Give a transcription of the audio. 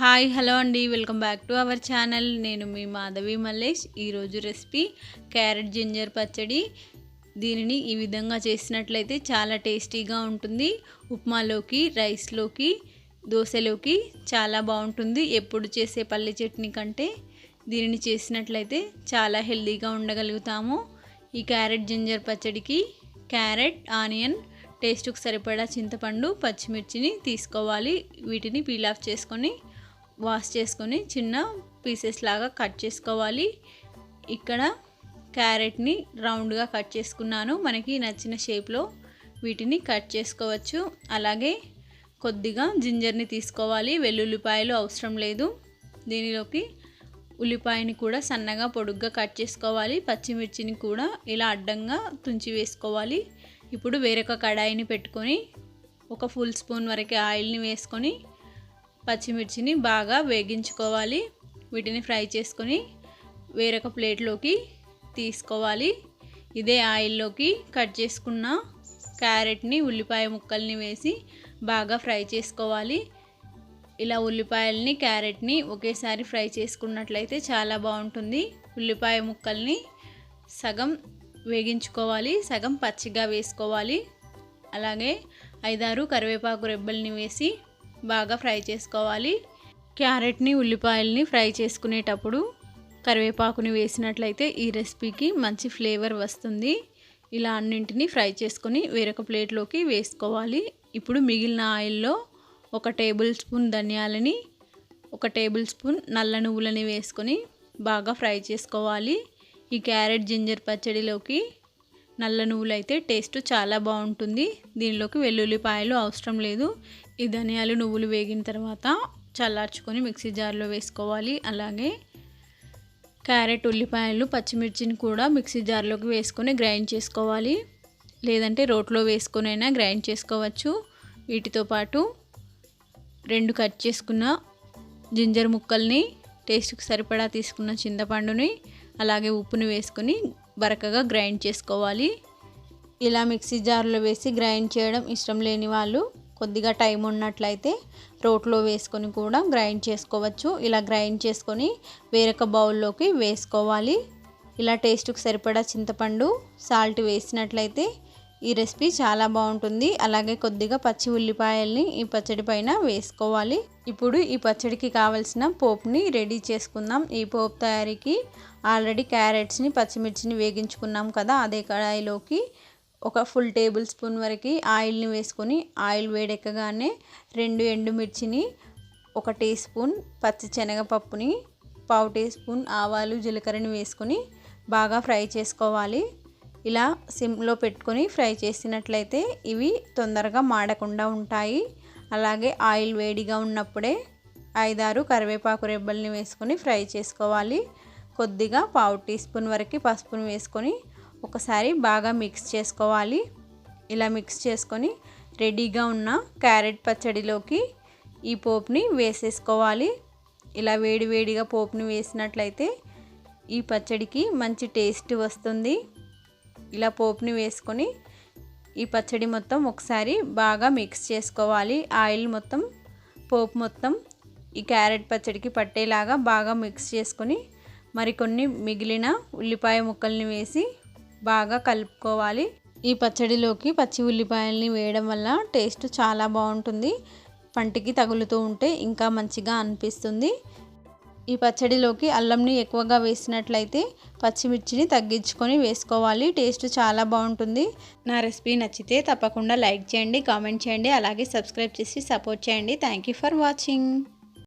Hi hello అండి. Welcome back to our channel. నేను మీ మాధవి మల్లేష్. ఈరోజు రెసిపీ క్యారెట్ జింజర్ పచ్చడి. దీనిని ఈ విధంగా చేసినట్లయితే చాలా టేస్టీగా ఉంటుంది. ఉప్మాలోకి రైస్లోకి దోశలోకి చాలా బాగుంటుంది. ఎప్పుడు చేసే పల్లి చట్నీ కంటే దీనిని చేసినట్లయితే చాలా హెల్దీగా ఉండగలుగుతాము. ఈ క్యారెట్ జింజర్ పచ్చడికి క్యారెట్ ఆనియన్ టేస్ట్కు సరిపడా చింతపండు పచ్చిమిర్చిని తీసుకోవాలి. వీటిని పీల్ ఆఫ్ చేసుకొని వాష్ చేసుకొని చిన్న పీసెస్ లాగా కట్ చేసుకోవాలి. ఇక్కడ క్యారెట్ని రౌండ్గా కట్ చేసుకున్నాను. మనకి నచ్చిన షేప్లో వీటిని కట్ చేసుకోవచ్చు. అలాగే కొద్దిగా జింజర్ని తీసుకోవాలి. వెల్లుల్లిపాయలు అవసరం లేదు. దీనిలోకి ఉల్లిపాయని కూడా సన్నగా పొడుగ్గా కట్ చేసుకోవాలి. పచ్చిమిర్చిని కూడా ఇలా అడ్డంగా తుంచి వేసుకోవాలి. ఇప్పుడు వేరొక కడాయిని పెట్టుకొని ఒక ఫుల్ స్పూన్ వరకు ఆయిల్ని వేసుకొని పచ్చిమిర్చిని బాగా వేగించుకోవాలి. వీటిని ఫ్రై చేసుకొని వేరొక ప్లేట్లోకి తీసుకోవాలి. ఇదే ఆయిల్లోకి కట్ చేసుకున్న క్యారెట్ని ఉల్లిపాయ ముక్కల్ని వేసి బాగా ఫ్రై చేసుకోవాలి. ఇలా ఉల్లిపాయల్ని క్యారెట్ని ఒకేసారి ఫ్రై చేసుకున్నట్లయితే చాలా బాగుంటుంది. ఉల్లిపాయ ముక్కల్ని సగం వేగించుకోవాలి సగం పచ్చిగా వేసుకోవాలి. అలాగే ఐదారు కరివేపాకు రెబ్బల్ని వేసి బాగా ఫ్రై చేసుకోవాలి. క్యారెట్ని ఉల్లిపాయల్ని ఫ్రై చేసుకునేటప్పుడు కరివేపాకుని వేసినట్లయితే ఈ రెసిపీకి మంచి ఫ్లేవర్ వస్తుంది. ఇలా అన్నింటినీ ఫ్రై చేసుకొని వేరొక ప్లేట్లోకి వేసుకోవాలి. ఇప్పుడు మిగిలిన ఆయిల్లో ఒక టేబుల్ స్పూన్ ధనియాలని ఒక టేబుల్ స్పూన్ నల్ల నువ్వులని వేసుకొని బాగా ఫ్రై చేసుకోవాలి. ఈ క్యారెట్ జింజర్ పచ్చడిలోకి నల్ల నువ్వులు అయితే టేస్ట్ చాలా బాగుంటుంది. దీనిలోకి వెల్లుల్లిపాయలు అవసరం లేదు. ఈ ధనియాలు నువ్వులు వేగిన తర్వాత చల్లార్చుకొని మిక్సీ జార్లో వేసుకోవాలి. అలాగే క్యారెట్ ఉల్లిపాయలు పచ్చిమిర్చిని కూడా మిక్సీ జార్లోకి వేసుకొని గ్రైండ్ చేసుకోవాలి. లేదంటే రోట్లో వేసుకొనైనా గ్రైండ్ చేసుకోవచ్చు. వీటితో పాటు రెండు కట్ చేసుకున్న జింజర్ ముక్కల్ని టేస్ట్కి సరిపడా తీసుకున్న చింతపండుని అలాగే ఉప్పుని వేసుకొని బరకగా గ్రైండ్ చేసుకోవాలి. ఇలా మిక్సీ జార్లో వేసి గ్రైండ్ చేయడం ఇష్టం లేని వాళ్ళు కొద్దిగా టైం ఉన్నట్లయితే రోట్లో వేసుకొని కూడా గ్రైండ్ చేసుకోవచ్చు. ఇలా గ్రైండ్ చేసుకొని వేరొక బౌల్లోకి వేసుకోవాలి. ఇలా టేస్ట్కి సరిపడా చింతపండు సాల్ట్ వేసినట్లయితే ఈ రెసిపీ చాలా బాగుంటుంది. అలాగే కొద్దిగా పచ్చి ఉల్లిపాయల్ని ఈ పచ్చడి పైన వేసుకోవాలి. ఇప్పుడు ఈ పచ్చడికి కావలసిన పోపుని రెడీ చేసుకుందాం. ఈ పోపు తయారీకి ఆల్రెడీ క్యారెట్స్ని పచ్చిమిర్చిని వేగించుకున్నాం కదా అదే కడాయిలోకి ఒక ఫుల్ టేబుల్ స్పూన్ వరకు ఆయిల్ని వేసుకొని ఆయిల్ వేడెక్కగానే రెండు ఎండుమిర్చిని ఒక టీ స్పూన్ పచ్చి శనగపప్పుని పావు టీ స్పూన్ ఆవాలు జీలకర్రని వేసుకొని బాగా ఫ్రై చేసుకోవాలి. ఇలా సిమ్లో పెట్టుకొని ఫ్రై చేసినట్లయితే ఇవి తొందరగా మాడకుండా ఉంటాయి. అలాగే ఆయిల్ వేడిగా ఉన్నప్పుడే ఐదారు కరివేపాకు రెబ్బల్ని వేసుకొని ఫ్రై చేసుకోవాలి. కొద్దిగా పావు టీ స్పూన్ వరకు పసుపుని వేసుకొని ఒకసారి బాగా మిక్స్ చేసుకోవాలి. ఇలా మిక్స్ చేసుకొని రెడీగా ఉన్న క్యారెట్ పచ్చడిలోకి ఈ పోపుని వేసేసుకోవాలి. ఇలా వేడి వేడిగా పోపుని వేసినట్లయితే ఈ పచ్చడికి మంచి టేస్ట్ వస్తుంది. ఇలా పోపుని వేసుకొని ఈ పచ్చడి మొత్తం ఒకసారి బాగా మిక్స్ చేసుకోవాలి. ఆయిల్ మొత్తం పోపు మొత్తం ఈ క్యారెట్ పచ్చడికి పట్టేలాగా బాగా మిక్స్ చేసుకొని మరికొన్ని మిగిలిన ఉల్లిపాయ ముక్కల్ని వేసి బాగా కలుపుకోవాలి. ఈ పచ్చడిలోకి పచ్చి ఉల్లిపాయల్ని వేయడం వల్ల టేస్ట్ చాలా బాగుంటుంది. పంటికి తగులుతూ ఉంటే ఇంకా మంచిగా అనిపిస్తుంది. ఈ పచ్చడిలోకి అల్లంని ఎక్కువగా వేసినట్లయితే పచ్చిమిర్చిని తగ్గించుకొని వేసుకోవాలి. టేస్ట్ చాలా బాగుంటుంది. నా రెసిపీ నచ్చితే తప్పకుండా లైక్ చేయండి కామెంట్ చేయండి అలాగే సబ్స్క్రైబ్ చేసి సపోర్ట్ చేయండి. Thank you for watching.